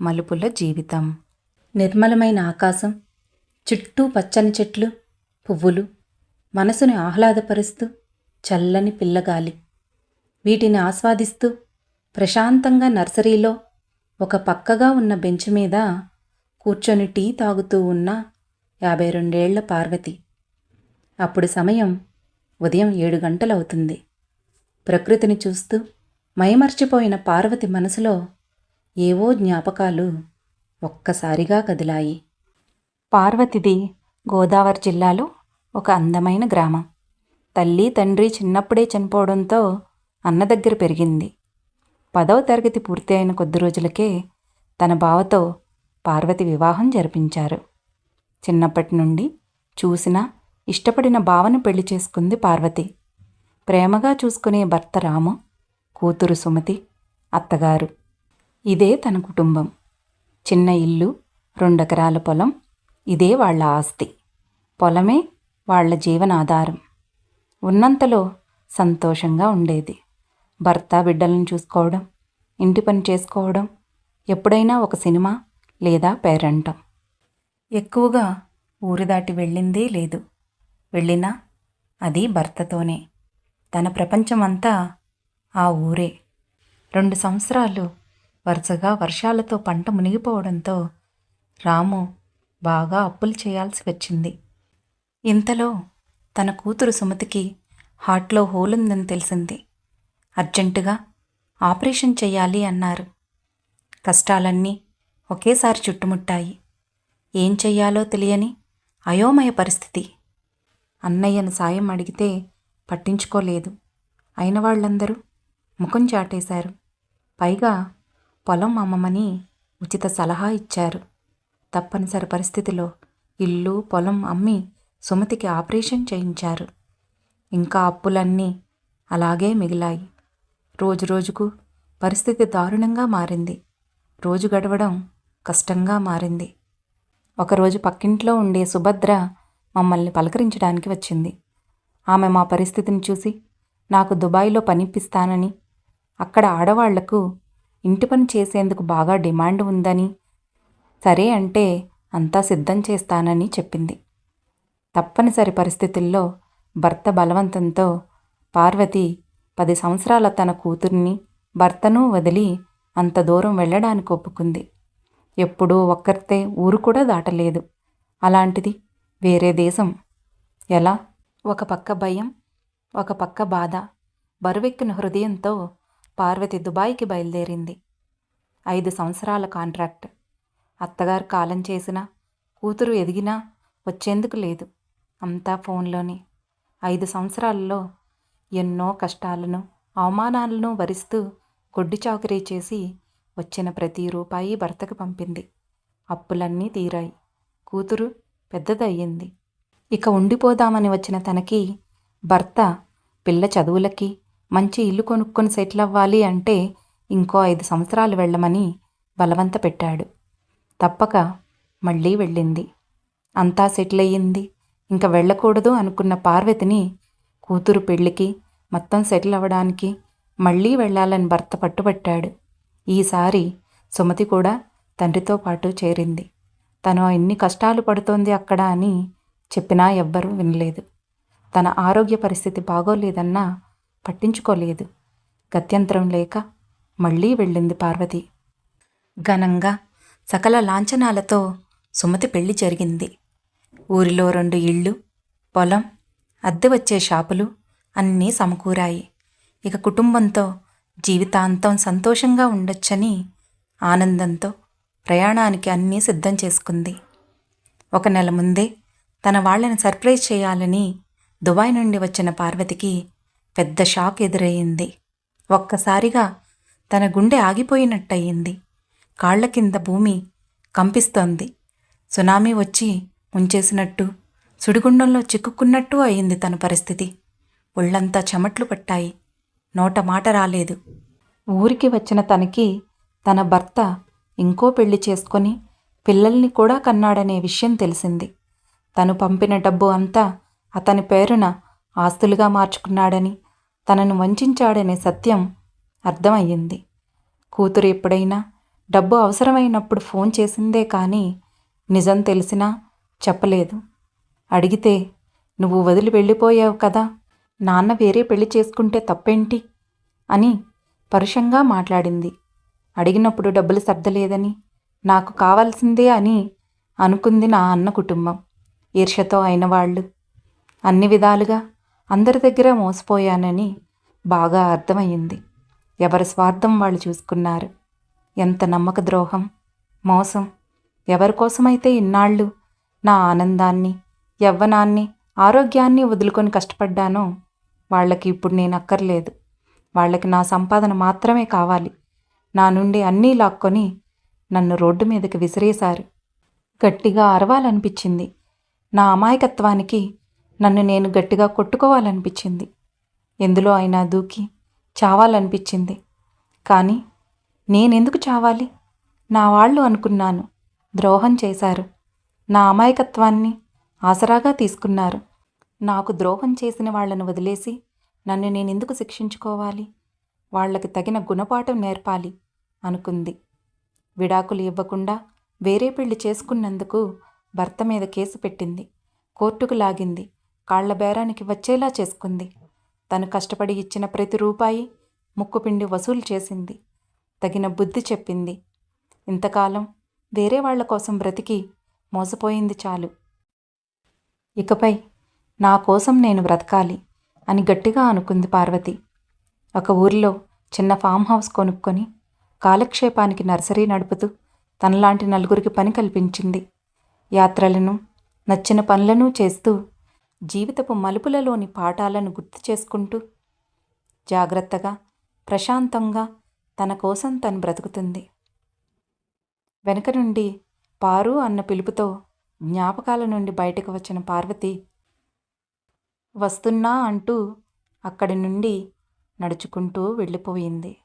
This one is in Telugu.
మలుపుల జీవితం. నిర్మలమైన ఆకాశం చుట్టూ పచ్చని చెట్లు పువ్వులు మనసుని ఆహ్లాదపరుస్తూ చల్లని పిల్లగాలి. వీటిని ఆస్వాదిస్తూ ప్రశాంతంగా నర్సరీలో ఒక పక్కగా ఉన్న బెంచ్ మీద కూర్చొని టీ తాగుతూ ఉన్న యాభై రెండేళ్ళ పార్వతి. అప్పుడు సమయం ఉదయం ఏడు గంటలవుతుంది. ప్రకృతిని చూస్తూ మైమర్చిపోయిన పార్వతి మనసులో ఏవో జ్ఞాపకాలు ఒక్కసారిగా కదిలాయి. పార్వతిది గోదావరి జిల్లాలో ఒక అందమైన గ్రామం. తల్లి తండ్రి చిన్నప్పుడే చనిపోవడంతో అన్న దగ్గర పెరిగింది. పదవ తరగతి పూర్తి అయిన కొద్ది రోజులకే తన బావతో పార్వతి వివాహం జరిపించారు. చిన్నప్పటి నుండి చూసినా ఇష్టపడిన బావను పెళ్ళి చేసుకుంది పార్వతి. ప్రేమగా చూసుకునే భర్త రాము కూతురు సుమతి అత్తగారు. ఇదే తన కుటుంబం. చిన్న ఇల్లు రెండెకరాల పొలం ఇదే వాళ్ళ ఆస్తి. పొలమే వాళ్ళ జీవనాధారం. ఉన్నంతలో సంతోషంగా ఉండేది. భర్త బిడ్డలను చూసుకోవడం ఇంటి పని చేసుకోవడం ఎప్పుడైనా ఒక సినిమా లేదా పేరంటం. ఎక్కువగా ఊరు దాటి వెళ్ళిందే లేదు. వెళ్ళినా అది భర్తతోనే. తన ప్రపంచమంతా ఆ ఊరే. రెండు సంవత్సరాలు వరుసగా వర్షాలతో పంట మునిగిపోవడంతో రాము బాగా అప్పులు చేయాల్సి వచ్చింది. ఇంతలో తన కూతురు సుమతికి హార్ట్లో హోలుందని తెలిసింది. అర్జెంటుగా ఆపరేషన్ చేయాలి అన్నారు. కష్టాలన్నీ ఒకేసారి చుట్టుముట్టాయి. ఏం చెయ్యాలో తెలియని అయోమయ పరిస్థితి. అన్నయ్యను సాయం అడిగితే పట్టించుకోలేదు. అయిన వాళ్ళందరూ ముఖం చాటేశారు. పైగా పొలం అమ్మమని ఉచిత సలహా ఇచ్చారు. తప్పనిసరి పరిస్థితిలో ఇల్లు పొలం అమ్మి సుమతికి ఆపరేషన్ చేయించారు. ఇంకా అప్పులన్నీ అలాగే మిగిలాయి. రోజు రోజుకు పరిస్థితి దారుణంగా మారింది. రోజు గడవడం కష్టంగా మారింది. ఒకరోజు పక్కింట్లో ఉండే సుభద్ర మమ్మల్ని పలకరించడానికి వచ్చింది. ఆమె మా పరిస్థితిని చూసి నాకు దుబాయ్లో పనిపిస్తానని అక్కడ ఆడవాళ్ళకు ఇంటి పని చేసేందుకు బాగా డిమాండ్ ఉందని. సరే అంటే అంతా సిద్ధం చేస్తానని చెప్పింది. తప్పనిసరి పరిస్థితుల్లో భర్త బలవంతంతో పార్వతి పది సంవత్సరాల తన కూతుర్ని భర్తను వదిలి అంత దూరం వెళ్ళడానికి ఒప్పుకుంది. ఎప్పుడూ ఒక్కరితే ఊరు కూడా దాటలేదు. అలాంటిది వేరే దేశం. ఎలా? ఒక పక్క భయం ఒక పక్క బాధ. బరువెక్కిన హృదయంతో పార్వతి దుబాయ్కి బయలుదేరింది. ఐదు సంవత్సరాల కాంట్రాక్ట్. అత్తగారు కాలం చేసినా కూతురు ఎదిగినా వచ్చేందుకు లేదు. అంతా ఫోన్లోనే. ఐదు సంవత్సరాల్లో ఎన్నో కష్టాలను అవమానాలను భరిస్తూ గొడ్డి చాకరీ చేసి వచ్చిన ప్రతి రూపాయి భర్తకు పంపింది. అప్పులన్నీ తీరాయి. కూతురు పెద్దదయ్యింది. ఇక ఉండిపోదామని వచ్చిన తనకి భర్త పిల్ల చదువులకి మంచి ఇల్లు కొనుక్కొని సెటిల్ అవ్వాలి అంటే ఇంకో ఐదు సంవత్సరాలు వెళ్ళమని బలవంత పెట్టాడు. తప్పక మళ్ళీ వెళ్ళింది. అంతా సెటిల్ అయ్యింది. ఇంకా వెళ్ళకూడదు అనుకున్న పార్వతిని కూతురు పెళ్ళికి మొత్తం సెటిల్ అవ్వడానికి మళ్ళీ వెళ్ళాలని భర్త పట్టుబట్టాడు. ఈసారి సుమతి కూడా తండ్రితో పాటు చేరింది. తను ఎన్ని కష్టాలు పడుతోంది అక్కడ అని చెప్పినా ఎవ్వరూ వినలేదు. తన ఆరోగ్య పరిస్థితి బాగోలేదన్నా పట్టించుకోలేదు. గత్యంతరం లేక మళ్ళీ వెళ్ళింది పార్వతి. ఘనంగా సకల లాంఛనాలతో సుమతి పెళ్ళి జరిగింది. ఊరిలో రెండు ఇళ్ళు పొలం అద్దె వచ్చే షాపులు అన్నీ సమకూరాయి. ఇక కుటుంబంతో జీవితాంతం సంతోషంగా ఉండొచ్చని ఆనందంతో ప్రయాణానికి అన్నీ సిద్ధం చేసుకుంది. ఒక నెల ముందే తన వాళ్ళని సర్ప్రైజ్ చేయాలని దుబాయ్ నుండి వచ్చిన పార్వతికి పెద్ద షాక్ ఎదురయ్యింది. ఒక్కసారిగా తన గుండె ఆగిపోయినట్టయింది కాళ్ళ కింద భూమి కంపిస్తోంది. సునామీ వచ్చి ముంచేసినట్టు సుడిగుండంలో చిక్కుకున్నట్టు అయింది తన పరిస్థితి. ఒళ్ళంతా చెమట్లు పట్టాయి. నోట మాట రాలేదు. ఊరికి వచ్చిన తనకి తన భర్త ఇంకో పెళ్ళి చేసుకొని పిల్లల్ని కూడా కన్నాడనే విషయం తెలిసింది. తను పంపిన డబ్బు అంతా అతని పేరున ఆస్తులుగా మార్చుకున్నాడని తనను వంచాడనే సత్యం అర్థమయ్యింది. కూతురు ఎప్పుడైనా డబ్బు అవసరమైనప్పుడు ఫోన్ చేసిందే కానీ నిజం తెలిసినా చెప్పలేదు. అడిగితే నువ్వు వదిలి వెళ్ళిపోయావు కదా నాన్న వేరే పెళ్ళి చేసుకుంటే తప్పేంటి? అని పరుషంగా మాట్లాడింది. అడిగినప్పుడు డబ్బులు సర్దలేదని నాకు కావాల్సిందే అని అనుకుంది నా అన్న కుటుంబం. ఈర్షతో అయిన వాళ్ళు అన్ని విధాలుగా అందరి దగ్గర మోసపోయానని బాగా అర్థమయ్యింది. ఎవరి స్వార్థం వాళ్ళు చూసుకున్నారు. ఎంత నమ్మక ద్రోహం మోసం. ఎవరి కోసమైతే ఇన్నాళ్ళు నా ఆనందాన్ని యవ్వనాన్ని ఆరోగ్యాన్ని వదులుకొని కష్టపడ్డానో వాళ్ళకి ఇప్పుడు నేను అక్కర్లేదు. వాళ్ళకి నా సంపాదన మాత్రమే కావాలి. నా నుండి అన్నీ లాక్కొని నన్ను రోడ్డు మీదకి విసిరేశారు. గట్టిగా అరవాలనిపించింది. నా అమాయకత్వానికి నన్ను నేను గట్టిగా కొట్టుకోవాలనిపించింది. ఎందులో అయినా దూకి చావాలనిపించింది. కానీ నేనెందుకు చావాలి? నా వాళ్ళు అనుకున్నాను. ద్రోహం చేశారు. నా అమాయకత్వాన్ని ఆసరాగా తీసుకున్నారు. నాకు ద్రోహం చేసిన వాళ్ళను వదిలేసి నన్ను నేనెందుకు శిక్షించుకోవాలి? వాళ్ళకి తగిన గుణపాఠం నేర్పాలి అనుకుంది. విడాకులు ఇవ్వకుండా వేరే పెళ్ళి చేసుకున్నందుకు భర్త మీద కేసు పెట్టింది. కోర్టుకు లాగింది. కాళ్ళ బేరానికి వచ్చేలా చేసుకుంది. తను కష్టపడి ఇచ్చిన ప్రతి రూపాయి ముక్కుపిండి వసూలు చేసింది. తగిన బుద్ధి చెప్పింది. ఇంతకాలం వేరే వాళ్ళ కోసం బ్రతికి మోసపోయింది చాలు. ఇకపై నా కోసం నేను బ్రతకాలి అని గట్టిగా అనుకుంది పార్వతి. ఒక ఊరిలో చిన్న ఫామ్ హౌస్ కొనుక్కొని కాలక్షేపానికి నర్సరీ నడుపుతూ తనలాంటి నలుగురికి పని కల్పించింది. యాత్రలను నచ్చిన పనులను చేస్తూ జీవితపు మలుపులలోని పాఠాలను గుర్తు చేసుకుంటూ జాగ్రత్తగా ప్రశాంతంగా తన కోసం తను బ్రతుకుతుంది. వెనక నుండి పారు అన్న పిలుపుతో జ్ఞాపకాల నుండి బయటకు వచ్చిన పార్వతి వస్తున్నా అంటూ అక్కడి నుండి నడుచుకుంటూ వెళ్ళిపోయింది.